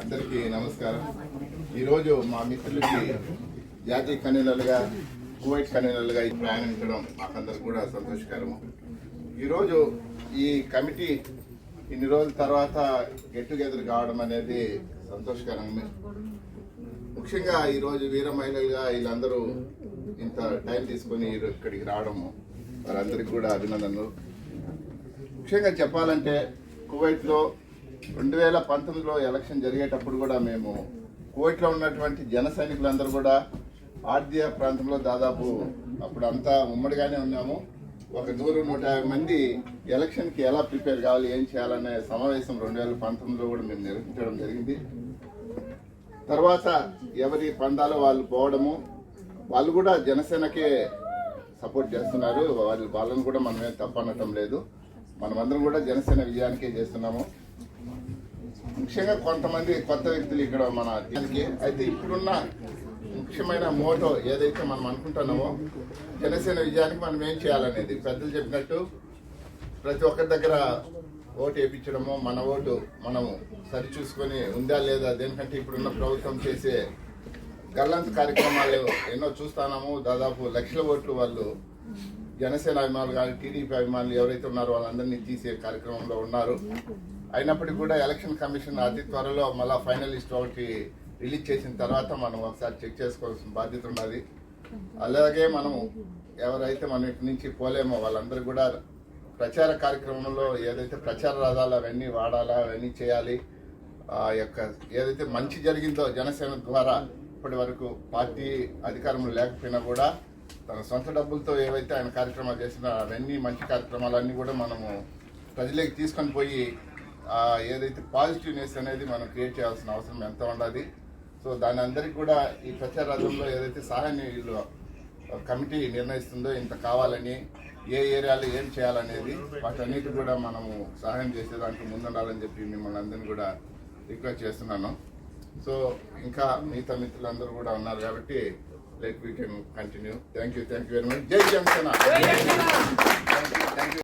అందరికీ నమస్కారం. ఈరోజు మా మిత్రులకి జాతీయ కన్వీనర్లుగా కువైట్ కన్వీనర్లుగా ఈ ప్రయాణించడం మాకందరికి కూడా సంతోషకరము. ఈరోజు ఈ కమిటీ ఇన్ని రోజుల తర్వాత గెట్ టుగెదర్ కావడం అనేది సంతోషకరమే. ముఖ్యంగా ఈరోజు వీర మహిళలుగా వీళ్ళందరూ ఇంత టైం తీసుకొని ఇక్కడికి రావడము వారందరికీ కూడా అభినందనలు. ముఖ్యంగా చెప్పాలంటే కువైట్లో రెండు వేల పంతొమ్మిదిలో ఎలక్షన్ జరిగేటప్పుడు కూడా మేము కోవిట్లో ఉన్నటువంటి జన సైనికులందరూ కూడా ఆర్థిక ప్రాంతంలో దాదాపు అప్పుడు అంతా ఉమ్మడిగానే ఉన్నాము. ఒక నూరు నూట యాభై మంది ఎలక్షన్కి ఎలా ప్రిపేర్ కావాలి ఏం చేయాలనే సమావేశం రెండు వేల పంతొమ్మిదిలో కూడా మేము నిర్వహించడం జరిగింది. తర్వాత ఎవరి పందాలో వాళ్ళు పోవడము వాళ్ళు కూడా జనసేనకే సపోర్ట్ చేస్తున్నారు. వాళ్ళు వాళ్ళని కూడా మనమే తప్పనటం లేదు. మనమందరం కూడా జనసేన విజయానికే చేస్తున్నాము. ముఖ్యంగా కొంతమంది కొత్త వ్యక్తులు ఇక్కడ మన దీనికి అయితే ఇప్పుడున్న ముఖ్యమైన మోటో ఏదైతే మనం అనుకుంటున్నామో జనసేన విజయానికి మనం ఏం చేయాలనేది పెద్దలు చెప్పినట్టు ప్రతి ఒక్కరి దగ్గర ఓటు వేయించడము మన ఓటు మనము సరిచూసుకొని ఉందా లేదా దేనికంటే ఇప్పుడున్న ప్రభుత్వం చేసే గల్లంత కార్యక్రమాలు ఎన్నో చూస్తున్నాము. దాదాపు లక్షల ఓట్లు వాళ్ళు జనసేన అభిమానులు కానీ టీడీపీ అభిమానులు ఎవరైతే ఉన్నారో వాళ్ళందరినీ తీసే కార్యక్రమంలో ఉన్నారు. అయినప్పటికీ కూడా ఎలక్షన్ కమిషన్ అతి త్వరలో మళ్ళీ ఫైనల్ లిస్ట్ ఒకటి రిలీజ్ చేసిన తర్వాత మనం ఒకసారి చెక్ చేసుకోవాల్సిన బాధ్యత ఉన్నది. అలాగే మనము ఎవరైతే మనం ఇక్కడి నుంచి పోలేమో వాళ్ళందరూ కూడా ప్రచార కార్యక్రమంలో ఏదైతే ప్రచార రథాలు అవన్నీ వాడాలా అవన్నీ చేయాలి ఆ యొక్క ఏదైతే మంచి జరిగిందో జనసేన ద్వారా ఇప్పటి వరకు పార్టీ అధికారంలో లేకపోయినా కూడా తన సొంత డబ్బులతో ఏవైతే ఆయన కార్యక్రమాలు చేసినా అవన్నీ మంచి కార్యక్రమాలన్నీ కూడా మనము ప్రజలకు తీసుకొని పోయి ఏదైతే పాజిటివ్నెస్ అనేది మనం క్రియేట్ చేయాల్సిన అవసరం ఎంత ఉన్నది సో దాని అందరికీ కూడా ఈ ప్రచార రథంలో ఏదైతే సహాయాన్ని వీళ్ళు కమిటీ నిర్ణయిస్తుందో ఇంత కావాలని ఏ ఏరియాలో ఏం చేయాలనేది వాటన్నిటి కూడా మనము సహాయం చేసేదానికి ముందుండాలని చెప్పి మిమ్మల్ని అందరినీ కూడా రిక్వెస్ట్ చేస్తున్నాను. సో ఇంకా మిగతా మిత్రులందరూ కూడా ఉన్నారు కాబట్టి let we can continue. Thank you thank you very much. జై జనసేన! Thank you